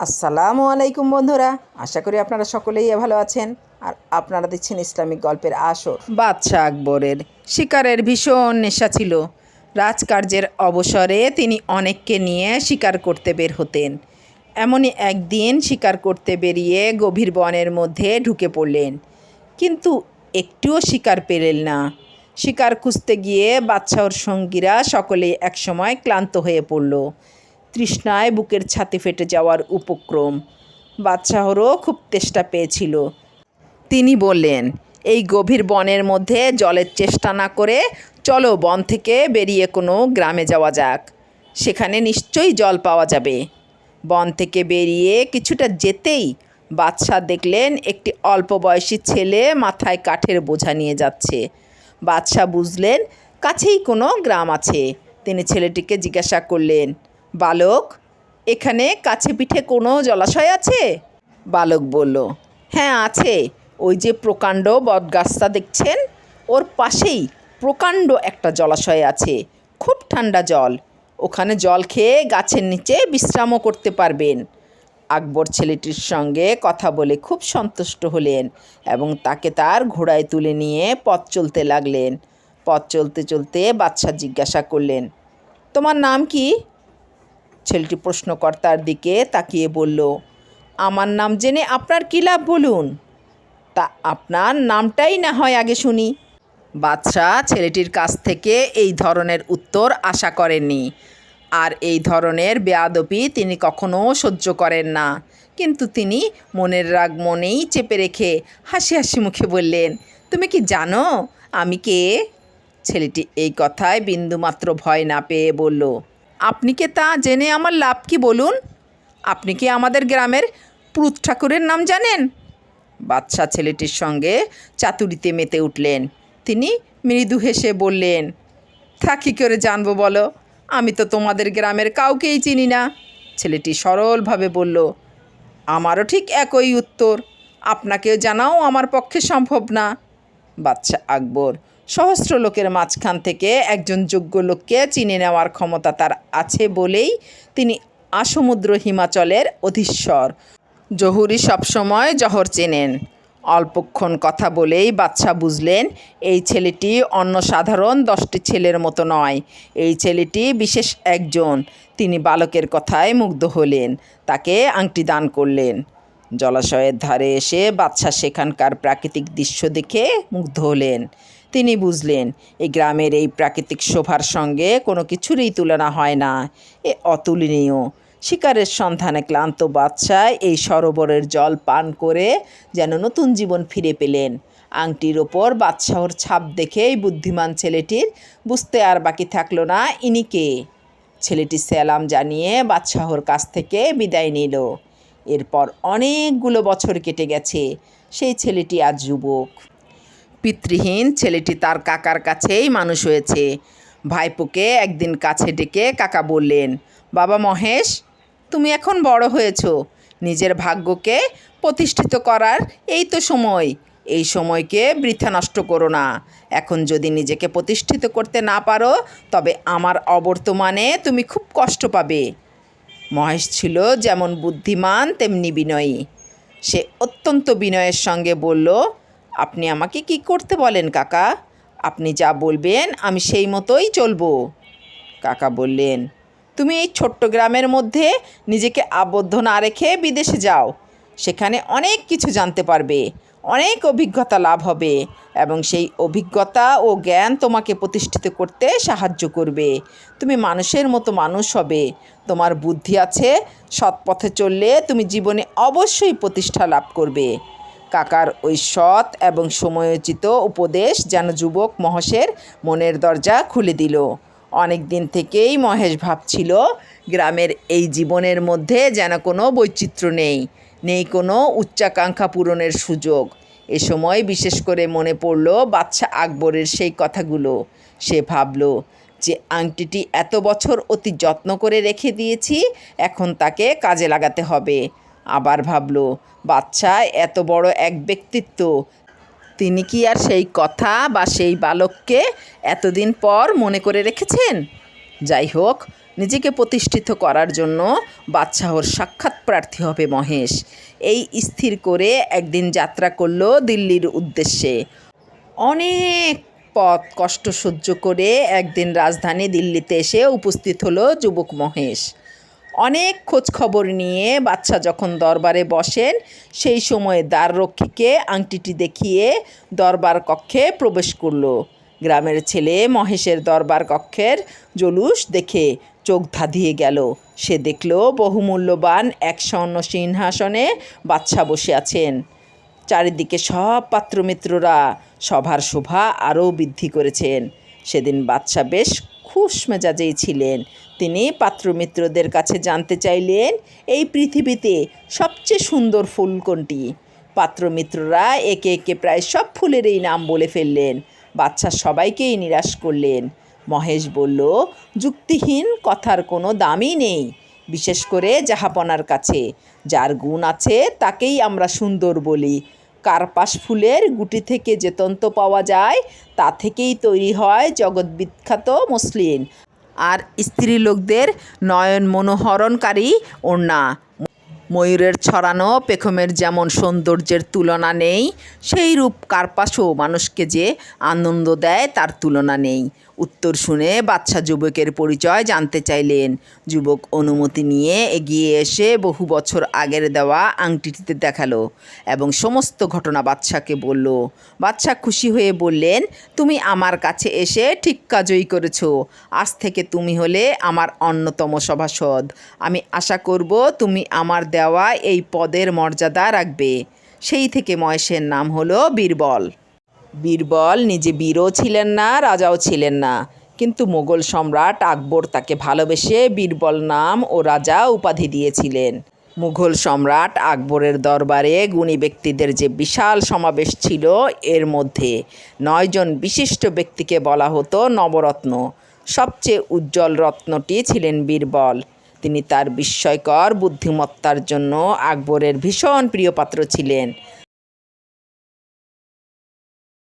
আসসালামু আলাইকুম বন্ধুরা, আশা করি আপনারা সকলেই ভালো আছেন। আর আপনারা দেখছেন ইসলামিক গল্পের আসর। বাদশাহ আকবরের শিকারের ভীষণ নেশা ছিল। রাজকার্যের অবসরে তিনি অনেককে নিয়ে শিকার করতে বের হতেন। এমনই একদিন শিকার করতে বেরিয়ে গভীর বনের মধ্যে ঢুকে পড়লেন। কিন্তু একটুও শিকার পেলেন না। শিকার খুঁজতে গিয়ে বাদশাহর সঙ্গীরা সকলেই একসময় ক্লান্ত হয়ে পড়ল। তৃষ্ণায় বুকের ছাতি ফেটে যাওয়ার উপক্রম। বাদশাহরও খুব তেষ্টা পেয়েছিল। তিনি বললেন, এই গভীর বনের মধ্যে জলের চেষ্টা না করে চলো বন থেকে বেরিয়ে কোনো গ্রামে যাওয়া যাক। সেখানে নিশ্চয়ই জল পাওয়া যাবে। বন থেকে বেরিয়ে কিছুটা যেতেই বাদশাহ দেখলেন একটি অল্প বয়সী ছেলে মাথায় কাঠের বোঝা নিয়ে যাচ্ছে। বাদশাহ বুঝলেন, কাছেই কোনো গ্রাম আছে। তিনি ছেলেটিকে জিজ্ঞাসা করলেন বালক, এখানে কাছে পিঠে কোনো জলাশয় আছে? বালক বলল হ্যাঁ আছে। ওই যে প্রকাণ্ড বটগাছটা দেখছেন? ওর পাশেই প্রকাণ্ড একটা জলাশয় আছে। খুব ঠান্ডা জল। ওখানে জল খেয়ে গাছের নিচে বিশ্রামও করতে পারবেন। আকবর ছেলেটির সঙ্গে কথা বলে খুব সন্তুষ্ট হলেন এবং তাকে তার ঘোড়ায় তুলে নিয়ে পথ চলতে লাগলেন। পথ চলতে চলতে বাদশাহ জিজ্ঞাসা করলেন, তোমার নাম কি? ছেলেটি প্রশ্নকর্তার দিকে তাকিয়ে বলল, আমার নাম জেনে আপনার কী লাভ বলুন? তা আপনার নামটাই না হয় আগে শুনি। বাদশাহ ছেলেটির কাছ থেকে এই ধরনের উত্তর আশা করেননি। আর এই ধরনের বেয়াদপি তিনি কখনো সহ্য করেন না। কিন্তু তিনি মনের রাগ মনেই চেপে রেখে হাসি হাসি মুখে বললেন, তুমি কি জানো আমি কে? ছেলেটি এই কথায় বিন্দুমাত্র ভয় না পেয়ে বলল আপনি কে তা জেনে আমার লাভ কি বলুন? আপনি কি আমাদের গ্রামের পুরুত ঠাকুরের নাম জানেন? বাচ্চা ছেলেটির সঙ্গে চাতুরিতে মেতে উঠলেন। তিনি মৃদু হেসে বললেন, তা কী করে জানব বলো? আমি তো তোমাদের গ্রামের কাউকেই চিনি না। ছেলেটি সরলভাবে বলল, আমারও ঠিক একই উত্তর। আপনাকেও জানাও আমার পক্ষে সম্ভব না। বাচ্চা আকবর সহস্র লোকের মাঝখান থেকে একজন যোগ্য লোককে চিনে নেওয়ার ক্ষমতা তার আছে বলেই তিনি আসমুদ্র হিমাচলের অধীশ্বর। জহুরি সবসময় জহর চেনেন। অল্পক্ষণ কথা বলেই বাচ্চা বুঝলেন, এই ছেলেটি অন্য সাধারণ দশটি ছেলের মতো নয়। এই ছেলেটি বিশেষ একজন। তিনি বালকের কথায় মুগ্ধ হলেন, তাকে আংটি দান করলেন। জলাশয়ের ধারে এসে বাদশাহ সেখানকার প্রাকৃতিক দৃশ্য দেখে মুগ্ধ হলেন। তিনি বুঝলেন এই গ্রামের এই প্রাকৃতিক শোভার সঙ্গে কোনো কিছুরই তুলনা হয় না। এ অতুলনীয়। শিকারের সন্ধানে ক্লান্ত বাদশাহ এই সরোবরের জল পান করে যেন নতুন জীবন ফিরে পেলেন। আংটির ওপর বাদশাহর ছাপ দেখেই বুদ্ধিমান ছেলেটির বুঝতে আর বাকি থাকল না ইনি কে। ছেলেটি স্যালাম জানিয়ে বাদশাহর কাছ থেকে বিদায় নিল। এরপর অনেকগুলো বছর কেটে গেছে। সেই ছেলেটি আজ যুবক। পিতৃহীন ছেলেটি তার কাকার কাছেই মানুষ হয়েছে। ভাইপোকে একদিন কাছে ডেকে কাকা বললেন, বাবা মহেশ, তুমি এখন বড় হয়েছো। নিজের ভাগ্যকে প্রতিষ্ঠিত করার এই তো সময়। এই সময়কে বৃথা নষ্ট করো না। এখন যদি নিজেকে প্রতিষ্ঠিত করতে না পারো, তবে আমার অবর্তমানে তুমি খুব কষ্ট পাবে মহেশ ছিল যেমন বুদ্ধিমান, তেমনি বিনয়ী। সে অত্যন্ত বিনয়ের সঙ্গে বলল আপনি আমাকে কি করতে বলেন, কাকা? আপনি যা বলবেন, আমি সেই মতোই চলবো। কাকা বললেন, তুমি এই ছোট্ট গ্রামের মধ্যে নিজেকে আবদ্ধ না রেখে বিদেশে যাও। সেখানে অনেক কিছু জানতে পারবে, অনেক অভিজ্ঞতা লাভ হবে এবং সেই অভিজ্ঞতা ও জ্ঞান তোমাকে প্রতিষ্ঠিত করতে সাহায্য করবে। তুমি মানুষের মতো মানুষ হবে। তোমার বুদ্ধি আছে, সৎ পথে চললে তুমি জীবনে অবশ্যই প্রতিষ্ঠা লাভ করবে। কাকার ওই সৎ এবং সময়োচিত উপদেশ যেন যুবক মহেশের মনের দরজা খুলে দিল। অনেক দিন থেকেই মহেশ ভাবছিল, গ্রামের এই জীবনের মধ্যে যেন কোনো বৈচিত্র্য নেই নেই কোনো উচ্চাকাঙ্ক্ষা পূরণের সুযোগ। এ সময় বিশেষ করে মনে পড়ল বাচ্চা আকবরের সেই কথাগুলো। সে ভাবল, যে আংটিটি এত বছর অতি যত্ন করে রেখে দিয়েছি, এখন তাকে কাজে লাগাতে হবে। আবার ভাবল, বাচ্চা, এত বড় এক ব্যক্তিত্ব। তিনি কি আর সেই কথা বা সেই বালককে এতদিন পর মনে করে রেখেছেন? যাই হোক, নিজেকে প্রতিষ্ঠিত করার জন্য বাদশাহর সাক্ষাৎ প্রার্থী হবে মহেশ। এই স্থির করে একদিন যাত্রা করল দিল্লির উদ্দেশ্যে। অনেক পথ কষ্ট সহ্য করে একদিন রাজধানী দিল্লিতে এসে উপস্থিত হলো যুবক মহেশ। অনেক খোঁজ খবর নিয়ে বাচ্চা যখন দরবারে বসেন, সেই সময় দ্বাররক্ষীকে আংটিটি দেখিয়ে দরবার কক্ষে প্রবেশ করল। গ্রামের ছেলে মহেশের দরবার কক্ষের জলুস দেখে চোখ ধাঁধিয়ে গেল। সে দেখল বহুমূল্যবান এক স্বর্ণ সিংহাসনে বাচ্চা বসে আছেন। চারিদিকে সব পাত্রমিত্ররা সভার শোভা আরও বৃদ্ধি করেছেন। সেদিন বাচ্চা বেশ খুশ মেজাজেই ছিলেন। তিনি পাত্রমিত্রদের কাছে জানতে চাইলেন, এই পৃথিবীতে সবচেয়ে সুন্দর ফুল কোনটি পাত্রমিত্ররা একে একে প্রায় সব ফুলেরই নাম বলে ফেললেন। বাচ্চা সবাইকেই নিরাশ করলেন। মহেশ বলল, যুক্তিহীন, কথার কোনো দামই নেই, বিশেষ করে জাহাপনার কাছে। যার গুণ আছে তাকেই আমরা সুন্দর বলি। কার্পাস ফুলের গুটি থেকে যে তন্তু পাওয়া যায়, তা থেকেই তৈরি হয় জগৎ বিখ্যাত মসলিন। আর স্ত্রীলোকদের নয়ন মনোহরণকারী ওড়না। ময়ূরের ছড়ানো পেখমের যেমন সৌন্দর্যের তুলনা নেই সেই রূপ কার্পাসও মানুষকে যে আনন্দ দেয় তার তুলনা নেই। উত্তর শুনে বাচ্চা যুবকের পরিচয় জানতে চাইলেন। যুবক অনুমতি নিয়ে এগিয়ে এসে বহু বছর আগের দেওয়া আংটিটিতে দেখাল এবং সমস্ত ঘটনা বাচ্চাকে বলল। বাচ্চা খুশি হয়ে বললেন, তুমি আমার কাছে এসে ঠিক কাজই করেছ। আজ থেকে তুমি হলে আমার অন্যতম সভাসদ। আমি আশা করব তুমি আমার দেওয়া এই পদের মর্যাদা রাখবে। সেই থেকে মহেশের নাম হলো বীরবল। বীরবল নিজে বীরও ছিলেন না, রাজাও ছিলেন না। কিন্তু মোগল সম্রাট আকবর তাকে ভালোবেসে বীরবল নাম ও রাজা উপাধি দিয়েছিলেন। মুঘল সম্রাট আকবরের দরবারে গুণী ব্যক্তিদের যে বিশাল সমাবেশ ছিল, এর মধ্যে নয়জন বিশিষ্ট ব্যক্তিকে বলা হতো নবরত্ন। সবচেয়ে উজ্জ্বল রত্নটি ছিলেন বীরবল তিনি তার বিস্ময়কর বুদ্ধিমত্তার জন্য আকবরের ভীষণ প্রিয়পাত্র ছিলেন।